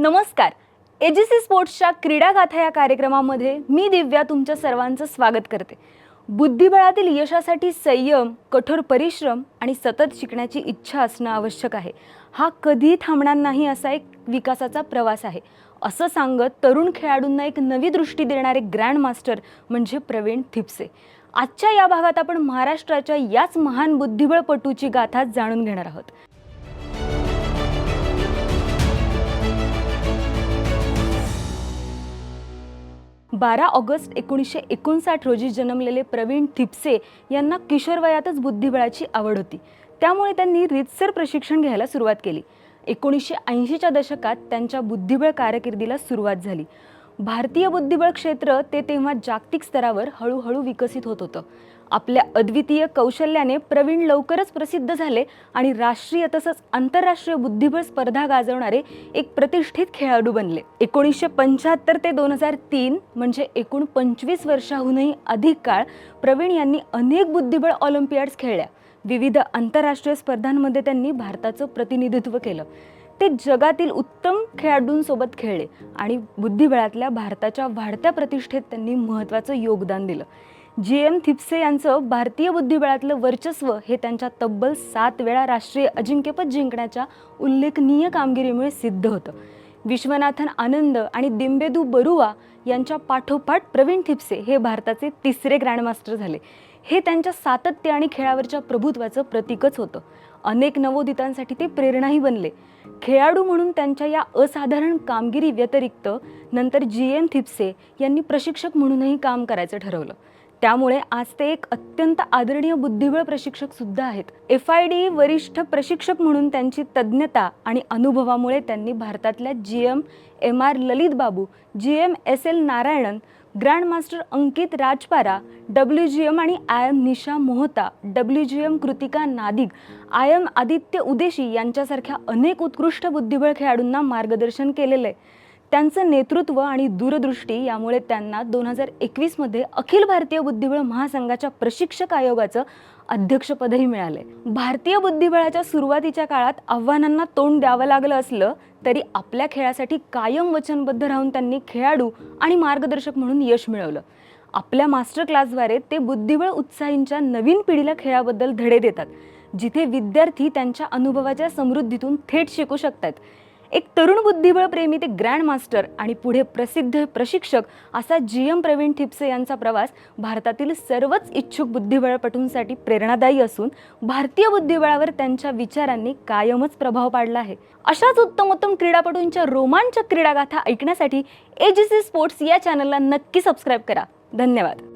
नमस्कार. एजीसी स्पोर्ट्सच्या क्रीडा गाथा या कार्यक्रमामध्ये मी दिव्या तुमच्या सर्वांचं स्वागत करते. बुद्धिबळातील यशासाठी संयम कठोर परिश्रम आणि सतत शिकण्याची इच्छा असणं आवश्यक आहे. हा कधीही थांबणार नाही असा एक विकासाचा प्रवास आहे. असं सांगत तरुण खेळाडूंना एक नवी दृष्टी देणारे ग्रँड मास्टर म्हणजे प्रवीण थिपसे. आजच्या या भागात आपण महाराष्ट्राच्या याच महान बुद्धिबळपटूची गाथा जाणून घेणार आहोत. बारा ऑगस्ट एकोणीसशे एकोणसाठ रोजी जन्मलेले प्रवीण थिपसे यांना किशोरवयातच बुद्धिबळाची आवड होती. त्यामुळे त्यांनी रीतसर प्रशिक्षण घ्यायला सुरुवात केली. एकोणीसशे ऐंशीच्या दशकात त्यांच्या बुद्धिबळ कारकिर्दीला सुरुवात झाली. भारतीय बुद्धिबळ क्षेत्र ते तेव्हा जागतिक स्तरावर हळूहळू विकसित होत होतं. आपल्या अद्वितीय कौशल्याने प्रवीण लवकरच प्रसिद्ध झाले आणि राष्ट्रीय तसंच आंतरराष्ट्रीय बुद्धिबळ स्पर्धा गाजवणारे एक प्रतिष्ठित खेळाडू बनले. एकोणीसशे पंच्याहत्तर ते दोन हजार तीन म्हणजे एकूण पंचवीस वर्षाहूनही अधिक काळ प्रवीण यांनी अनेक बुद्धिबळ ऑलिम्पियाड्स खेळल्या. विविध आंतरराष्ट्रीय स्पर्धांमध्ये त्यांनी भारताचं प्रतिनिधित्व केलं. ते जगातील उत्तम खेळाडूंसोबत खेळले आणि बुद्धिबळातल्या भारताच्या वाढत्या प्रतिष्ठेत त्यांनी महत्त्वाचं योगदान दिलं. जी एम थिप्से यांचं भारतीय बुद्धिबळातलं वर्चस्व हे त्यांच्या तब्बल सात वेळा राष्ट्रीय अजिंक्यपद जिंकण्याच्या उल्लेखनीय कामगिरीमुळे सिद्ध होतं. विश्वनाथन आनंद आणि दिंबेदू बरुवा यांच्या पाठोपाठ प्रवीण थिप्से हे भारताचे तिसरे ग्रँडमास्टर झाले. हे त्यांच्या सातत्य आणि खेळावरच्या प्रभुत्वाचं प्रतीकच होतं. अनेक नवोदितांसाठी ते प्रेरणाही बनले. खेळाडू म्हणून त्यांच्या या असाधारण कामगिरी व्यतिरिक्त नंतर जी एम थिप्से यांनी प्रशिक्षक म्हणूनही काम करायचं ठरवलं. त्यामुळे आज ते एक अत्यंत आदरणीय बुद्धिबळ प्रशिक्षक सुद्धा आहेत. एफ आय डी वरिष्ठ प्रशिक्षक म्हणून त्यांची तज्ज्ञता आणि अनुभवामुळे त्यांनी भारतातल्या G M M R Lalith Babu G M S L Narayanan grandmaster Ankit Rajpara W G M आणि I M Nisha Mohota W G M Kritika Nadig I M Aditya Udeshi यांच्यासारख्या अनेक उत्कृष्ट बुद्धिबळ खेळाडूंना मार्गदर्शन केलेलं आहे. त्यांचं नेतृत्व आणि दूरदृष्टी यामुळे त्यांना दोन हजार एकवीसमध्ये अखिल भारतीय बुद्धिबळ महासंघाच्या प्रशिक्षक आयोगाचं अध्यक्षपदही मिळालंय भारतीय बुद्धिबळाच्या सुरुवातीच्या काळात आव्हानांना तोंड द्यावं लागलं असलं तरी आपल्या खेळासाठी कायम वचनबद्ध राहून त्यांनी खेळाडू आणि मार्गदर्शक म्हणून यश मिळवलं. आपल्या मास्टर क्लासद्वारे ते बुद्धिबळ उत्साहींच्या नवीन पिढीला खेळाबद्दल धडे देतात जिथे विद्यार्थी त्यांच्या अनुभवाच्या समृद्धीतून थेट शिकू शकतात. एक तरुण बुद्धिबळ प्रेमी ते ग्रँड मास्टर आणि पुढे प्रसिद्ध प्रशिक्षक असा जी एम प्रवीण ठिपसे यांचा प्रवास भारतातील सर्वच इच्छुक बुद्धिबळपटूंसाठी प्रेरणादायी असून भारतीय बुद्धिबळावर त्यांच्या विचारांनी कायमच प्रभाव पाडला आहे. अशाच उत्तमोत्तम क्रीडापटूंच्या रोमांचक क्रीडागाथा ऐकण्यासाठी एजीसी स्पोर्ट्स या चॅनलला नक्की सबस्क्राईब करा. धन्यवाद.